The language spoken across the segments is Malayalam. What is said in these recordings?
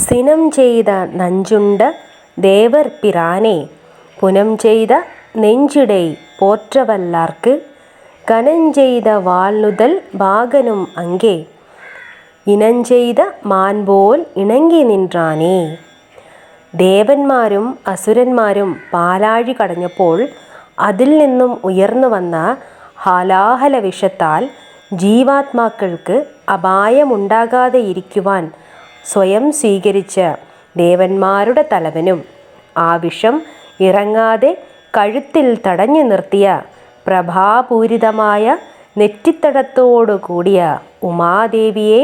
സിനം ചെയ്ത നഞ്ചുണ്ട് ദേവർ പിറാനെ. പുനം ചെയ്ത നെഞ്ചിടൈ പോറ്റവല്ലാർക്ക്. കനം ചെയ്ത വാൾനുതൽ ഭാഗനും അങ്കേ. ഇനം ചെയ്ത മാൻപോൽ ഇണങ്ങി നിൻറാനേ. ദേവന്മാരും അസുരന്മാരും പാലാഴി കടഞ്ഞപ്പോൾ അതിൽ നിന്നും ഉയർന്നു വന്ന ഹാലാഹല വിഷത്താൽ ജീവാത്മാക്കൾക്ക് അപായമുണ്ടാകാതെ ഇരിക്കുവാൻ സ്വയം സ്വീകരിച്ച ദേവന്മാരുടെ തലവനും ആ വിഷം ഇറങ്ങാതെ കഴുത്തിൽ തടഞ്ഞു നിർത്തിയ പ്രഭാപൂരിതമായ നെറ്റിത്തടത്തോടു കൂടിയ ഉമാദേവിയെ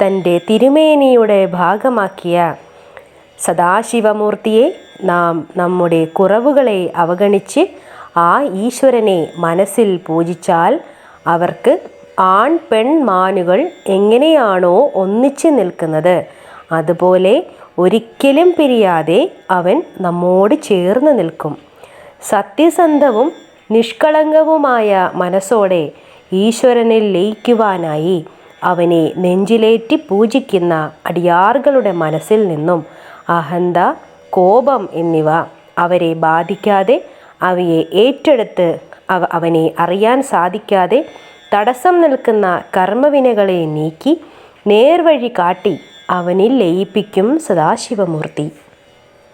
തന്റെ തിരുമേനിയുടെ ഭാഗമാക്കിയ സദാശിവമൂർത്തിയെ നാം നമ്മുടെ കുറവുകളെ അവഗണിച്ച് ആ ഈശ്വരനെ മനസ്സിൽ പൂജിച്ചാൽ അവർക്ക് ആൺ പെൺ മാനുകൾ എങ്ങനെയാണോ ഒന്നിച്ച് നിൽക്കുന്നത്. അതുപോലെ ഒരിക്കലും പിരിയാതെ അവൻ നമ്മോട് ചേർന്ന് നിൽക്കും. സത്യസന്ധവും നിഷ്കളങ്കവുമായ മനസ്സോടെ ഈശ്വരനിൽ ലയിക്കുവാനായി അവനെ നെഞ്ചിലേറ്റി പൂജിക്കുന്ന അടിയാറുകളുടെ മനസ്സിൽ നിന്നും അഹന്ത കോപം എന്നിവ അവരെ ബാധിക്കാതെ അവയെ ഏറ്റെടുത്ത് അവ അവനെ അറിയാൻ സാധിക്കാതെ തടസ്സം നിൽക്കുന്ന കർമ്മവിനകളെ നീക്കി നേർവഴി കാട്ടി അവനിൽ ലയിപ്പിക്കും സദാശിവമൂർത്തി.